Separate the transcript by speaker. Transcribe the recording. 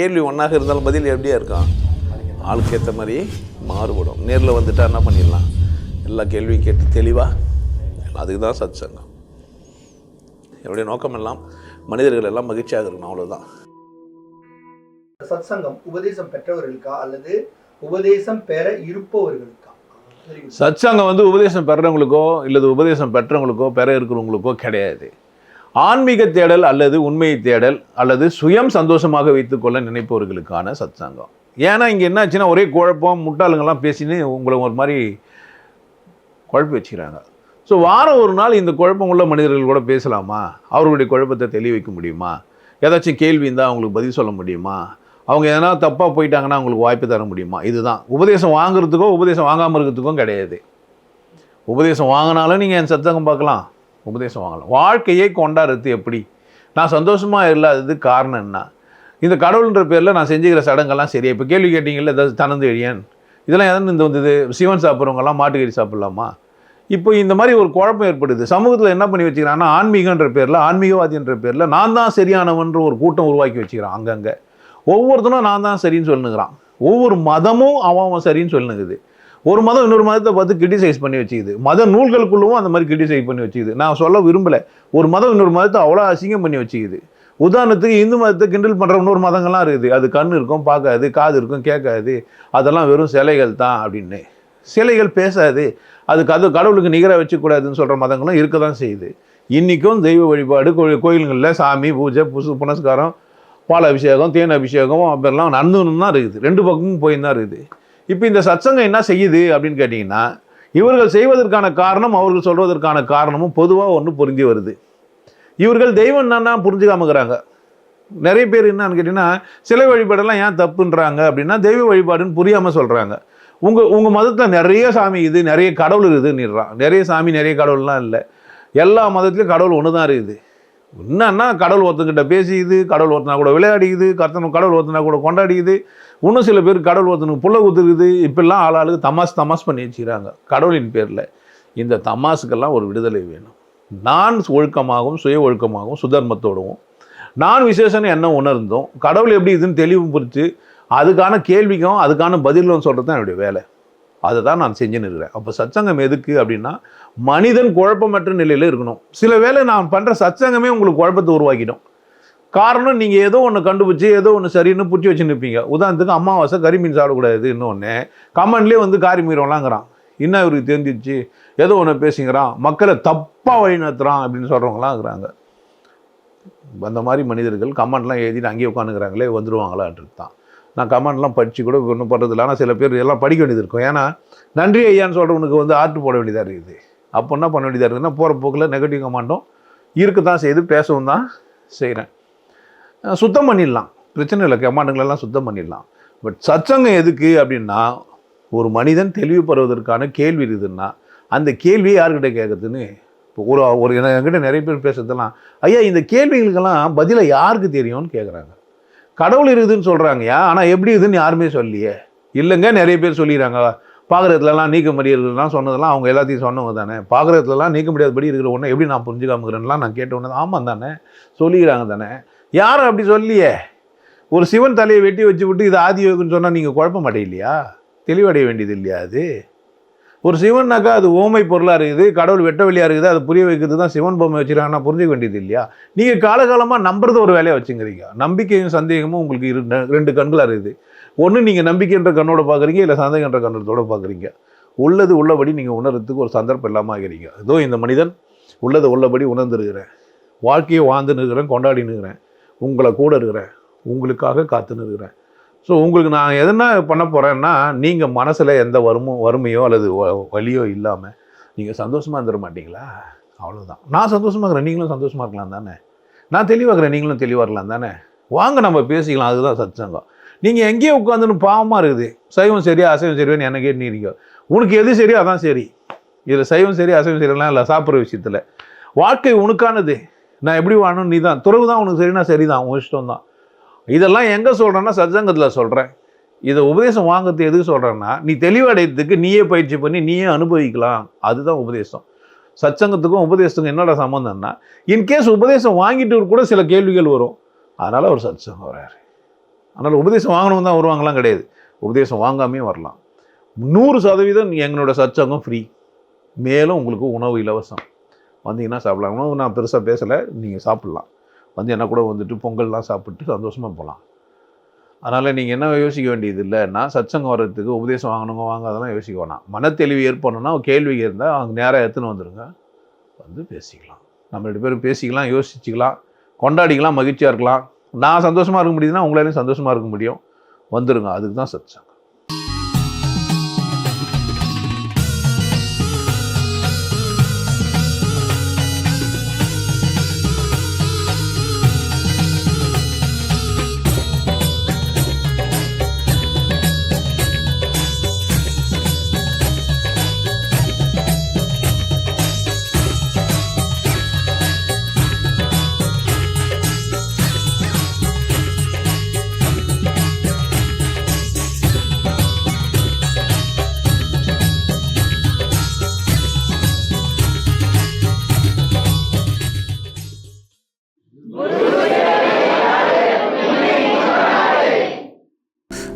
Speaker 1: கேள்வி ஒன்றாக இருந்தாலும் பதில் எப்படியா இருக்கும்? ஆளுக்கு ஏற்ற மாதிரி மாறுபடும். நேரில் வந்துட்டா என்ன பண்ணிடலாம்? எல்லா கேள்வியும் கேட்டு தெளிவாக அதுக்கு தான் சத் சங்கம் என்னுடைய நோக்கம் எல்லாம் மனிதர்கள் எல்லாம் மகிழ்ச்சியாக இருக்கணும் அவ்வளோதான்
Speaker 2: சத்சங்கம் உபதேசம் பெற்றவர்களுக்கா அல்லது உபதேசம் பெற இருப்பவர்களுக்கா.
Speaker 1: சத்சங்கம் வந்து உபதேசம் பெறவங்களுக்கோ இல்லது உபதேசம் பெற்றவங்களுக்கோ பெற இருக்கிறவங்களுக்கோ கிடையாது. ஆன்மீக தேடல் அல்லது உண்மையை தேடல் அல்லது சுயம் சந்தோஷமாக வைத்துக்கொள்ள நினைப்பவர்களுக்கான சத்சங்கம். ஏன்னா இங்கே என்னாச்சுன்னா ஒரே குழப்பம் முட்டாளுங்கெல்லாம் பேசின்னு உங்களை ஒரு மாதிரி குழப்பி வச்சுக்கிறாங்க. ஸோ வாரம் ஒரு நாள் இந்த குழப்பம் உள்ள மனிதர்கள் கூட பேசலாமா? அவர்களுடைய குழப்பத்தை தெளி வைக்க முடியுமா? ஏதாச்சும் கேள்வி இருந்தால் அவங்களுக்கு பதில் சொல்ல முடியுமா? அவங்க எதனா தப்பாக போயிட்டாங்கன்னா அவங்களுக்கு வாய்ப்பு தர முடியுமா? இதுதான். உபதேசம் வாங்குறதுக்கோ உபதேசம் வாங்காமல் இருக்கிறதுக்கும் கிடையாது. உபதேசம் வாங்கினாலும் நீங்கள் என் சத்தங்கம் பார்க்கலாம். உபதேசம் வாங்கலாம். வாழ்க்கையை கொண்டாடுறது எப்படி? நான் சந்தோஷமாக இல்லாதது காரணம் என்ன? இந்த கடவுள்ன்ற பேரில் நான் செஞ்சுக்கிற சடங்கெல்லாம் சரியா? இப்போ கேள்வி கேட்டிங்கள்ல ஏதாவது தனந்து எழியன்? இதெல்லாம் எதனா இந்த வந்தது? சிவன் சாப்பிட்றவங்கலாம் மாட்டுக்கறி சாப்பிட்லாமா? இப்போ இந்த மாதிரி ஒரு குழப்பம் ஏற்படுது. சமூகத்தில் என்ன பண்ணி வச்சுக்கிறான்னா ஆன்மீகன்ற பேரில் ஆன்மீகவாதின்ற பேரில் நான் தான் சரியானவன்ற ஒரு கூட்டம் உருவாக்கி வச்சுக்கிறான் அங்கங்கே. ஒவ்வொருத்தனும் நான் தான் சரின்னு சொல்லுங்கிறான் ஒவ்வொரு மதமும் அவன் அவன் சரின்னு சொல்லுங்குது ஒரு மதம் இன்னொரு மதத்தை பார்த்து கிரிட்டிசைஸ் பண்ணி வச்சுக்குது. மத நூல்களுக்குள்ளவும் அந்த மாதிரி கிரிட்டிசைஸ் பண்ணி வச்சுக்குது. நான் சொல்ல விரும்பலை. ஒரு மதம் இன்னொரு மதத்தை அவ்வளோ அசிங்கம் பண்ணி வச்சுக்குது. உதாரணத்துக்கு இந்து மதத்தை கிண்டல் பண்ணுற இன்னொரு மதங்கள்லாம் இருக்குது. அது கண் இருக்கும் பார்க்காது காது இருக்கும் கேட்காது. அதெல்லாம் வெறும் சிலைகள் தான் அப்படின்னு. சிலைகள் பேசாது. அது கது கடவுளுக்கு நிகராக வச்சுக்கூடாதுன்னு சொல்கிற மதங்களும் இருக்க தான் செய்யுது. இன்றைக்கும் தெய்வ வழிபாடு கோயில் கோயில்களில் சாமி பூஜை புசு புனஸ்காரம் பால் அபிஷேகம் தேன் அபிஷேகம் அப்படிலாம் நடந்துன்னு தான் இருக்குது. ரெண்டு பக்கமும் போயின்னு தான் இருக்குது. இப்போ இந்த சத்சங்கம் என்ன செய்யுது அப்படின்னு கேட்டிங்கன்னா இவர்கள் செய்வதற்கான காரணம் அவர்கள் சொல்வதற்கான காரணமும் பொதுவாக ஒன்று புரிஞ்சு வருது. இவர்கள் தெய்வம் என்னன்னா புரிஞ்சுக்காமக்கிறாங்க நிறைய பேர் என்னன்னு கேட்டிங்கன்னா சிலை வழிபாடெல்லாம் ஏன் தப்புன்றாங்க அப்படின்னா தெய்வ வழிபாடுன்னு புரியாமல் சொல்கிறாங்க உங்கள் உங்கள் மதத்தில் நிறைய சாமி இது நிறைய கடவுள் இருக்குதுன்னுறான் நிறைய சாமி நிறைய கடவுள்லாம் இல்லை. எல்லா மதத்துலேயும் கடவுள் ஒன்று தான் இருக்குது. என்னன்னா கடவுள் ஒருத்தங்கிட்ட பேசிக்குது கடவுள் ஒருத்தனா கூட விளையாடிக்குது கர்த்தனும் கடவுள் ஒருத்தனா கூட கொண்டாடிக்குது. இன்னும் சில பேர் கடவுள் ஒருத்தனுக்கு புள்ள குத்துருக்குது இப்பெல்லாம் ஆளாளுக்கு தமாஸ் தமாஸ் பண்ணி வச்சுக்கிறாங்க. கடவுளின் பேரில் இந்த தமாஸுக்கெல்லாம் ஒரு விடுதலை வேணும். நான் ஒழுக்கமாகவும் சுய ஒழுக்கமாகவும் சுதர்மத்தோடவும் நான் விசேஷம்னு என்ன உணர்ந்தோம் கடவுள் எப்படி இதுன்னு தெளிவு புரித்து அதுக்கான கேள்விக்கும் அதுக்கான பதிலும் சொல்கிறது தான் என்னுடைய வேலை. அதை தான் நான் செஞ்சுன்னு இருக்கிறேன். அப்போ சச்சங்கம் எதுக்கு அப்படின்னா மனிதன் குழப்பமற்ற நிலையில் இருக்கணும். சில வேளை நான் பண்ணுற சச்சங்கமே உங்களுக்கு குழப்பத்தை உருவாக்கிடும். காரணம் நீங்கள் ஏதோ ஒன்று கண்டுபிடிச்சி ஏதோ ஒன்று சரின்னு பிடிச்சி வச்சு நிற்பீங்க உதாரணத்துக்கு அமாவாசை கறி மீன் சாப்பிடக்கூடாது இன்னொன்று கமன்லேயே வந்து காரி மீறவலாங்கிறான் என்ன இவருக்கு தெரிஞ்சிச்சு? ஏதோ ஒன்று பேசுங்கிறான். மக்களை தப்பாக வழி நடத்துகிறான் அப்படின்னு சொல்கிறவங்களாம் இருக்கிறாங்க அந்த மாதிரி மனிதர்கள் கமெண்ட்லாம் எழுதிட்டு அங்கேயே உட்காந்துக்கிறாங்களே வந்துடுவாங்களான்றது தான் நான் கமெண்ட்லாம் படித்து கூட ஒன்றும் பண்ணுறதில்ல ஆனால் சில பேர் எல்லாம் படிக்க வேண்டியது இருக்கும். ஏன்னா நன்றி ஐயான்னு சொல்கிறவனுக்கு வந்து ஆர்ட் போட வேண்டியதாக இருக்குது. அப்போ என்ன பண்ண வேண்டியதாக இருக்குதுன்னா போகிற போக்கில் நெகட்டிவ் கமெண்ட்டும் இருக்க தான் செய்து பேசவும் தான் செய்கிறேன் சுத்தம் பண்ணிடலாம். பிரச்சனை இல்லை கமாண்டுங்களெல்லாம் சுத்தம் பண்ணிடலாம். பட் சச்சங்கம் எதுக்கு அப்படின்னா ஒரு மனிதன் தெளிவு பெறுவதற்கான கேள்வி இருக்குதுன்னா அந்த கேள்வியை யார்கிட்ட கேட்குறதுன்னு? இப்போ ஒரு ஒரு என்கிட்ட நிறைய பேர் பேசுறதெல்லாம் ஐயா இந்த கேள்விகளுக்கெல்லாம் பதிலை யாருக்கு தெரியும்னு கேட்குறாங்க கடவுள் இருக்குதுன்னு சொல்கிறாங்கயா ஆனால் எப்படி இருக்குதுன்னு யாருமே சொல்லியே இல்லைங்க நிறைய பேர் சொல்லிடுறாங்க பார்க்குறதுலலாம் நீக்க முடியாதுலாம் சொன்னதெல்லாம் அவங்க எல்லாத்தையும் சொன்னவங்க தானே. பார்க்குறதுலலாம் நீக்க முடியாதபடி இருக்கிற ஒன்று எப்படி நான் புரிஞ்சுக்காமக்கிறேன்லாம் நான் கேட்ட உடனே ஆமாம் தானே சொல்லிக்கிறாங்க தானே. யாரும் அப்படி சொல்லியே ஒரு சிவன் தலையை வெட்டி வச்சு விட்டு இது ஆதி சொன்னால் நீங்கள் குழப்ப இல்லையா தெளிவடைய வேண்டியது இல்லையா அது? ஒரு சிவன்னாக்கா அது ஓமை பொருளாக இருக்குது கடவுள் வெட்ட வெளியாக இருக்குது அதை புரிய வைக்கிறது தான் சிவன் பொம்மை வச்சுருக்காங்கன்னா புரிஞ்சுக்க வேண்டியது இல்லையா? நீங்கள் காலகாலமாக நம்புறது ஒரு வேலையை வச்சுங்கிறீங்க. நம்பிக்கையும் சந்தேகமும் உங்களுக்கு இரு ரெண்டு கண்களாக இருக்குது. ஒன்று நீங்கள் நம்பிக்கைன்ற கண்ணோட பார்க்குறீங்க இல்லை சந்தேகன்ற கண்ணோட பார்க்குறீங்க உள்ளது உள்ளபடி நீங்கள் உணர்றதுக்கு ஒரு சந்தர்ப்பம் இல்லாமல் ஆகிறீங்க. ஏதோ இந்த மனிதன் உள்ளது உள்ளபடி உணர்ந்துருக்கிறேன். வாழ்க்கையை வாழ்ந்துன்னு இருக்கிறேன் கொண்டாடின்னு இருக்கிறேன் உங்களை கூட இருக்கிறேன். உங்களுக்காக காத்துன்னு இருக்கிறேன் ஸோ உங்களுக்கு நான் எதனா பண்ண போகிறேன்னா நீங்கள் மனசில் எந்த வறுமோ வறுமையோ அல்லது வ- வலியோ இல்லாமல் நீங்கள் சந்தோஷமாக இருந்துட மாட்டிங்களா? அவ்வளோதான் நான் சந்தோஷமாக இருக்கிறேன். நீங்களும் சந்தோஷமாக இருக்கலாம் தானே? நான் தெளிவாக இருக்கிறேன். நீங்களும் தெளிவாக இருக்கலாம் தானே? வாங்க நம்ம பேசிக்கலாம். அதுதான் சத்சங்கம். நீங்கள் எங்கேயோ உட்காந்துன்னு பாவமாக இருக்குது. சைவம் சரியா அசைவம் சரியான்னு என்ன கேட்டுனீங்க உனக்கு எது சரியோ அதான் சரி. இதில் சைவம் சரி அசைவம் சரியெல்லாம் இல்லை. சாப்பிட்ற விஷயத்தில். வாழ்க்கை உனக்கானது. நான் எப்படி வாழணும் நீ தான் துறவு தான் உனக்கு சரினா சரிதான். உன் இஷ்டம் தான் இதெல்லாம் எங்கே சொல்கிறேன்னா சத்சங்கத்தில் சொல்கிறேன் இதை உபதேசம் வாங்கிறது எதுக்கு சொல்கிறேன்னா நீ தெளிவடையத்துக்கு நீயே பயிற்சி பண்ணி நீயே அனுபவிக்கலாம். அதுதான் உபதேசம். சச்சங்கத்துக்கும் உபதேசத்துக்கும் என்னடா சம்மந்தம்னா இன்கேஸ் உபதேசம் வாங்கிட்டு கூட சில கேள்விகள் வரும். அதனால் அவர் சத்சங்கம் வராரு அதனால் உபதேசம் வாங்கணும் தான் வருவாங்களாம் கிடையாது. உபதேசம் வாங்காமே வரலாம். நூறு சதவீதம் எங்களோட சச்சங்கம் ஃப்ரீ மேலும் உங்களுக்கு உணவு இலவசம். வந்தீங்கன்னா சாப்பிடலாம். உணவு நான் பெருசாக பேசலை. நீங்கள் சாப்பிட்லாம். வந்து என்ன கூட வந்துட்டு பொங்கல்லாம் சாப்பிட்டு சந்தோஷமாக போகலாம் அதனால் நீங்கள் என்ன யோசிக்க வேண்டியது இல்லைன்னா சச்சங்கம் வர்றதுக்கு உபதேசம் வாங்கணுங்க வாங்க அதெல்லாம் யோசிக்க வேணாம். மனத்தெளிவு ஏற்படணும்னா கேள்வி இருந்தால் அவங்க நேராக எடுத்துன்னு வந்துடுங்க வந்து பேசிக்கலாம். நம்ம ரெண்டு பேரும் பேசிக்கலாம் யோசிச்சுக்கலாம் கொண்டாடிக்கலாம் மகிழ்ச்சியாக இருக்கலாம். நான் சந்தோஷமாக இருக்க முடியுதுன்னா உங்களாலையும் சந்தோஷமாக இருக்க முடியும். வந்துடுங்க அதுக்கு தான் சச்சங்கம்